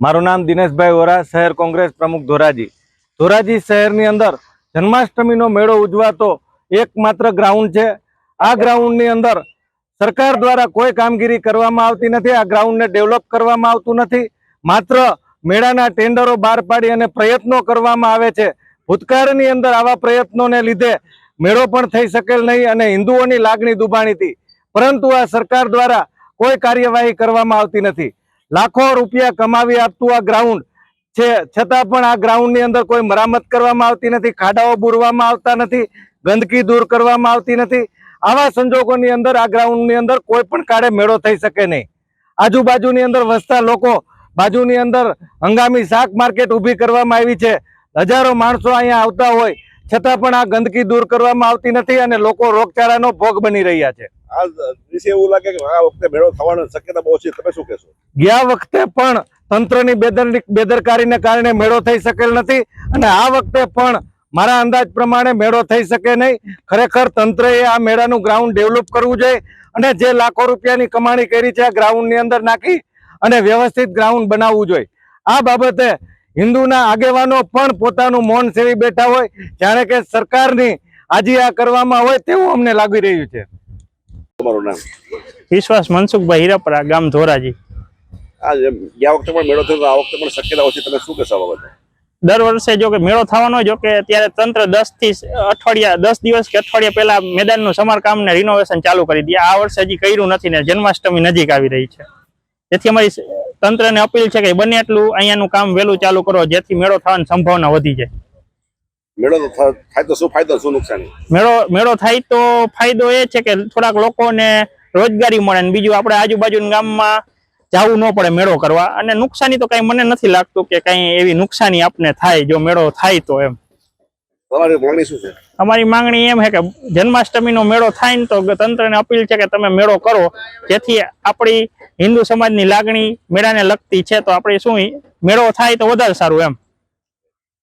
મારું નામ દિનેશભાઈ વોરા, શહેર કોંગ્રેસ પ્રમુખ ધોરાજી. ધોરાજી શહેરની અંદર જન્માષ્ટમીનો મેળો ઉજવાતો એકમાત્ર ગ્રાઉન્ડ છે. આ ગ્રાઉન્ડની અંદર સરકાર દ્વારા કોઈ કામગીરી કરવામાં આવતી નથી, આ ગ્રાઉન્ડને ડેવલપ કરવામાં આવતું નથી. માત્ર મેળાના ટેન્ડરો બહાર પાડી અને પ્રયત્નો કરવામાં આવે છે. ભૂતકાળની અંદર આવા પ્રયત્નોને લીધે મેળો પણ થઈ શકેલ નહીં અને હિન્દુઓની લાગણી દુભાણી હતી. પરંતુ આ સરકાર દ્વારા કોઈ કાર્યવાહી કરવામાં આવતી નથી. લાખો રૂપિયા કમાવી આપતું આ ગ્રાઉન્ડ છે, છતાં પણ આ ગ્રાઉન્ડની અંદર કોઈ મરામત કરવામાં આવતી નથી, ખાડાઓ બુરવામાં આવતા નથી, ગંદકી દૂર કરવામાં આવતી નથી. આવા સંજોગોની અંદર, આ ગ્રાઉન્ડની અંદર કોઈ પણ કાળે મેળો થઈ શકે નહીં. આજુબાજુની અંદર વસતા લોકો, બાજુની અંદર હંગામી શાક માર્કેટ ઊભી કરવામાં આવી છે. હજારો માણસો અહીંયા આવતા હોય છતાં પણ આ ગંદકી દૂર કરવામાં આવતી નથી અને લોકો રોગચાળાનો ભોગ બની રહ્યા છે. આ વિશે એવું લાગે કે આ વખતે મેળો થવાની શક્યતા બહુ છે. તમે શું કહેશો? ગયા વખતે પણ તંત્રની બેદર- બેદરકારીને કારણે મેળો થઈ શકેલ નથી અને આ વખતે પણ મારા અંદાજ પ્રમાણે મેળો થઈ શકે નહીં. ખરેખર તંત્રએ આ મેળાનું ગ્રાઉન્ડ ડેવલપ કરવું જોઈએ અને જે લાખો રૂપિયાની કમાણી કરી છે આ ગ્રાઉન્ડની અંદર નાખી અને વ્યવસ્થિત ગ્રાઉન્ડ બનાવવું જોઈએ. આ બાબતે હિન્દુના આગેવાનો પણ પોતાનું મૌન સેવી બેઠા હોય જાણે કે સરકારની આજે આ કરવામાં હોય તેવું અમને લાગી રહ્યું છે. તમારું નામ? વિશ્વાસ મનસુખભાઈ હીરાપરા ગામ ધોરાજી. આ ગયા વખતે પણ મેળો થયો આ વખતે પણ શક્યતા ઓછી તમે શું કહેશો બાબતે? દર વર્ષે જો કે મેળો થવાનો જો કે અત્યારે તંત્ર દસથી અઠવાડિયા દસ દિવસ કે અઠવાડિયા પહેલા મેદાનનું સમારકામ ને રિનોવેશન ચાલુ કરી દે આ વર્ષે હજી કર્યું નથી ને જન્માષ્ટમી નજીક આવી રહી છે. તેથી અમારી તંત્રને અપીલ છે કે બને એટલું અહીંયાનું કામ વહેલું ચાલુ કરો જેથી મેળો થવાની સંભાવના વધી જાય. મેળો થાય તો શું ફાયદો શું નુકસાન? મેળો મેળો થાય તો ફાયદો એ છે કે થોડાક લોકોને રોજગારી મળે ને બીજું આપણે આજુબાજુના ગામમાં જવું ન પડે મેળો કરવા. અને નુકસાની તો કઈ મને નથી લાગતું કે કઈ એવી નુકસાની આપને થાય જો મેળો થાય તો એમ. અમારી માંગણી એમ છે કે જન્માષ્ટમીનો મેળો થાય ને તો તંત્રને અપીલ છે કે તમે મેળો કરો. જેથી આપણી હિન્દુ સમાજની લાગણી મેળાને લગતી છે તો આપણે શું મેળો થાય તો વધારે સારું એમ.